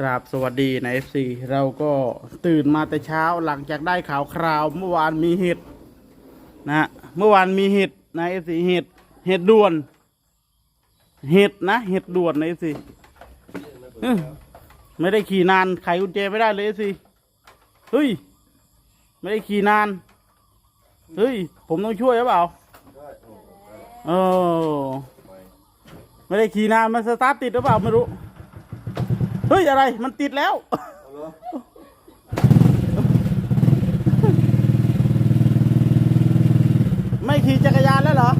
กราบสวัสดีใน FC เราก็ตื่นมาแต่เช้าหลังจากได้ข่าวคราวเมื่อวานมีเห็ดนะเมื่อวานมีเห็ดใน FC เห็ดเห็ดด่วน เห็ดนะเห็ดด่วนใน FC เอ้ยไม่ได้ขี่นานไขกุญแจไม่ได้เลย FC เฮ้ยไม่ได้ขี่นานเฮ้ยผมต้องช่วยหรือเปล่าเออไม่ได้ขี่นานมันสตาร์ทติดหรือเปล่าไม่รู้ เฮ้ย อะไรมันติดแล้ว ไม่ขี่จักรยานแล้วเหรอ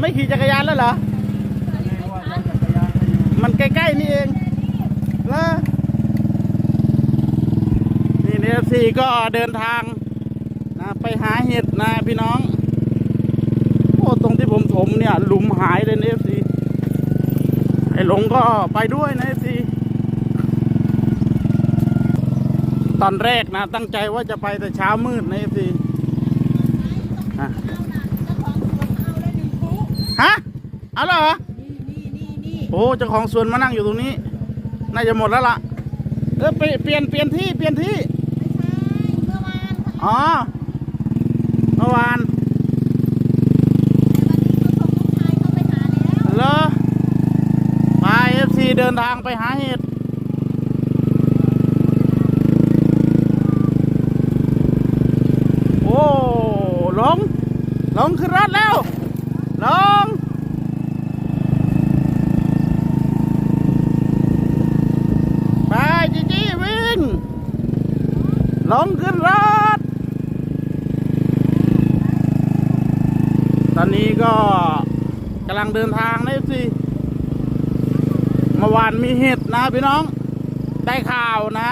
ไม่ขี่จักรยานแล้วเหรอ มันใกล้ ๆ นี่เองแล้วนี่เอฟซีก็เดินทางนะไปหาเห็ดนะพี่น้อง โอ้ตรงที่ผมถมเนี่ย หลุมหายเลยเอฟซีไอ้หลงก็ไปด้วยนะเอฟซี ตอนแรกนะ ตั้งใจว่าจะไปแต่เช้ามืดนะเอฟซีฮะเอาแล้วเหรอโอ้เจ้าของสวนมานั่งอยู่ตรงนี้ น่าจะหมดแล้วล่ะเออเปลี่ยนเปลี่ยนเปลี่ยนที่เปลี่ยนที่อ๋อเมื่อวานเหรอไปเอฟซีเดินทางไปหาเห็ด โอ้ลง ลงขึ้นรถแล้วลงไปจีจี้วิ่งลงขึ้นรถ ตอนนี้ก็กำลังเดินทางนะสิเมื่อวานมีเห็ดนะพี่น้อง ได้ข่าวนะ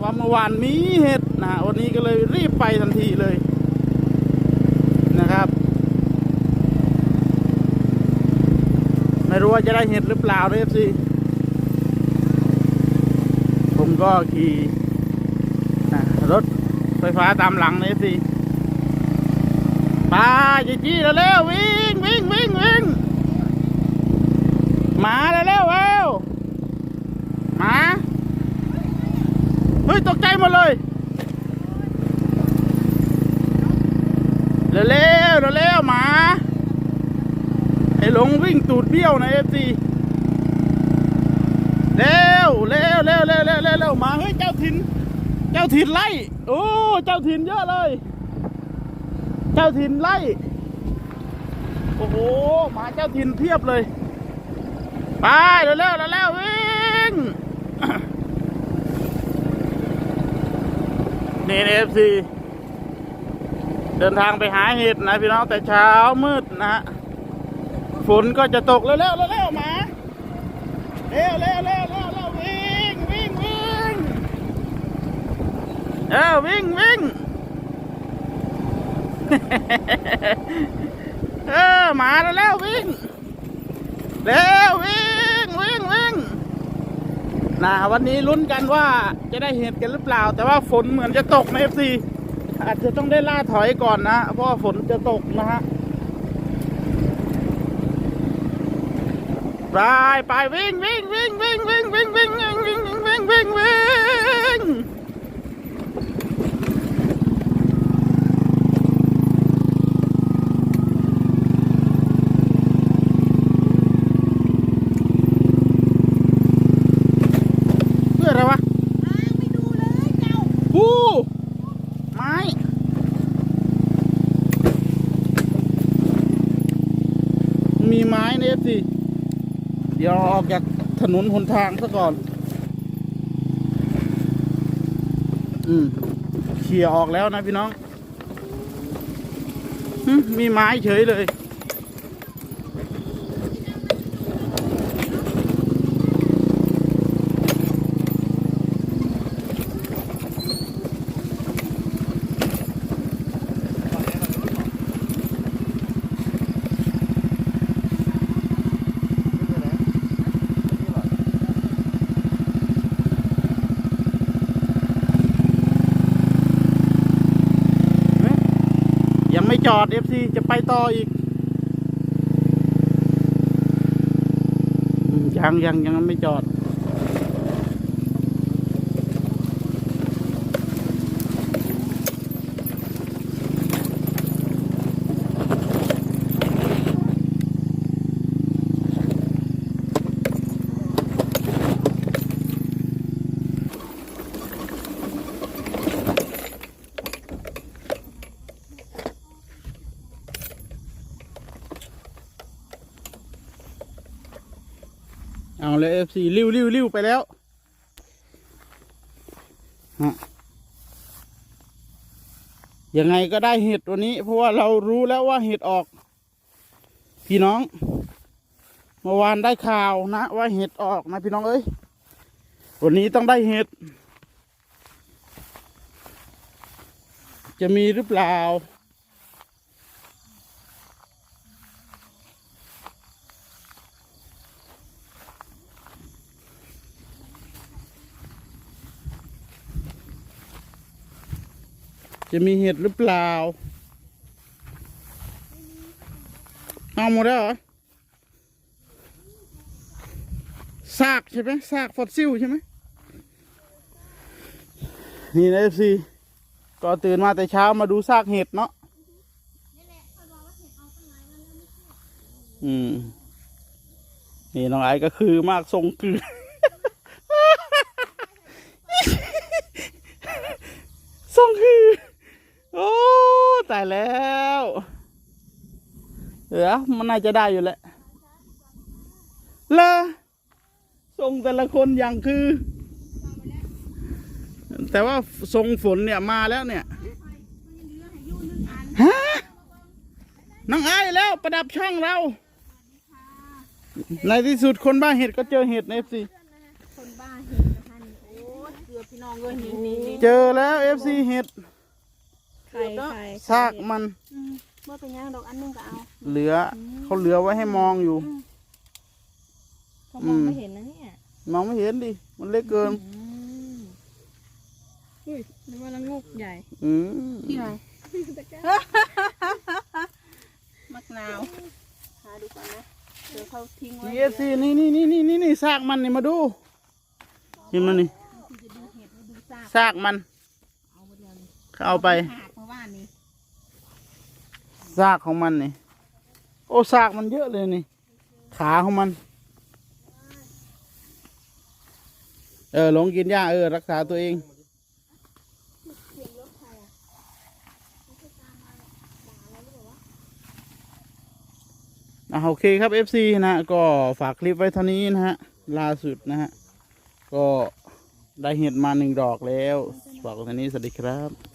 ว่าเมื่อวานมีเห็ดนะวันนี้ก็เลยรีบไปทันทีเลยนะครับ ไม่รู้ว่าจะได้เห็ดหรือเปล่าเลยสิผมก็ขี่รถไฟฟ้าตามหลังเลยสิไปจีจี้เร็วๆวิ่งวิ่งวิ่งวิ่งมาเร็วๆเร็วมาเฮ้ยตกใจหมดเลยเร็วๆเร็วๆหมา ไอ้หลงวิ่งตูดเบี้ยวนะเอฟซีเร็วเร็วเร็วเร็วเร็วเร็วเร็วมาเฮ้ยเจ้าถิ่นเจ้าถิ่นไล่โอ้เจ้าถิ่นเยอะเลย เจ้าถิ่นไล่โอ้โหมาเจ้าถิ่นเพียบเลยไปเร็วเร็วเร็วเร็ววิ่งนี่เอฟซีเดินทางไปหาเห็ดนะพี่น้องแต่เช้ามืดนะฮะ ฝนก็จะตกเร็วเร็วเร็วเร็วหมาเร็วเร็วเร็วเร็วเร็ววิ่งวิ่งวิ่งเออวิ่งวิ่งเออหมาแล้วแล้ววิ่งเร็ววิ่งวิ่งวิ่งนะวันนี้ลุ้นกันว่าจะได้เห็ดกันหรือเปล่า แต่ว่าฝนเหมือนจะตกในเอฟซีอาจจะต้องได้ล่าถอยก่อนนะเพราะฝนจะตกนะฮะ ไปไปวิ่งวิ่งวิ่งวิ่งวิ่งวิ่งวิ่งวิ่งวิ่งวิ่งวิ่งวิ่งเพื่ออะไรวะกูไม้มีไม้เนี่ยสิ เดี๋ยวออกจากถนนหนทางซะก่อน อืมเขี่ยออกแล้วนะพี่น้อง มีไม้เฉยเลย ยังไม่ จอด FC จะไปต่ออีก ยังยังยังไม่จอด เอาเลยเอฟซีริ้วริ้วริ้วไปแล้วฮะยังไงก็ได้เห็ดวันนี้ เพราะว่าเรารู้แล้วว่าเห็ดออก พี่น้องเมื่อวานได้ข่าวนะ ว่าเห็ดออกนะพี่น้องเอ้ยวันนี้ต้องได้เห็ด จะมีหรือเปล่า จะมีเห็ดหรือเปล่าเอาหมดแล้วเหรอซากใช่ไหมซากฟอสซิลใช่ไหมนี่นะเอฟซีก็ตื่นมาแต่เช้ามาดูซากเห็ดเนาะอืม นี่น้องไอ้ก็คือมากทรงคือ ทรงคือ โอ้ตาย แล้วเออมันน่าจะได้อยู่แหละเลอทรงแต่ละคนอย่างคือ แต่ว่าทรงฝนเนี่ยมาแล้วเนี่ยฮะน้องไอ้แล้วประดับช่องเรา ในที่สุดคนบ้าเห็ดก็เจอเห็ดในเอฟซีคนบ้าเห็นนะคะนี่โอ้ยเกลือพี่น้องเลยนี่นี่นี่เจอแล้วเอฟซีเห็ด ไข่ไข่ซากมันอืมเมื่อเป็นย่างดอกอันหนึงก็เอา เหลือ เขาเหลือไว้ให้มองอยู่เขามองไม่เห็นนะเนี่ยมองไม่เห็นดิ มันเล็กเกินอืมอุ้ยนึกว่าละงูกใหญ่อืมที่ไหนมักนาวหาดูก่อนนะเดี๋ยวเขาทิ้งไว้นี่เอฟซีนี่นี่นี่นี่นี่นี่ซากมันนี่มาดูเห็นมันนี่จะดูเห็ดมาดูซากซากมันเอาไปเลยเขาเอาไปหากมาว่านี่ ซากของมันนี่โอ้ซากมันเยอะเลยนี่ ขาของมัน เออหลงกินหญ้าเออ รักษาตัวเองอะโอเคครับ FC นะก็ฝากคลิปไว้เท่านี้นะฮะล่าสุดนะฮะ ก็ได้เห็ดมาหนึ่งดอกแล้ว ฝากไว้เท่านี้ สวัสดีครับ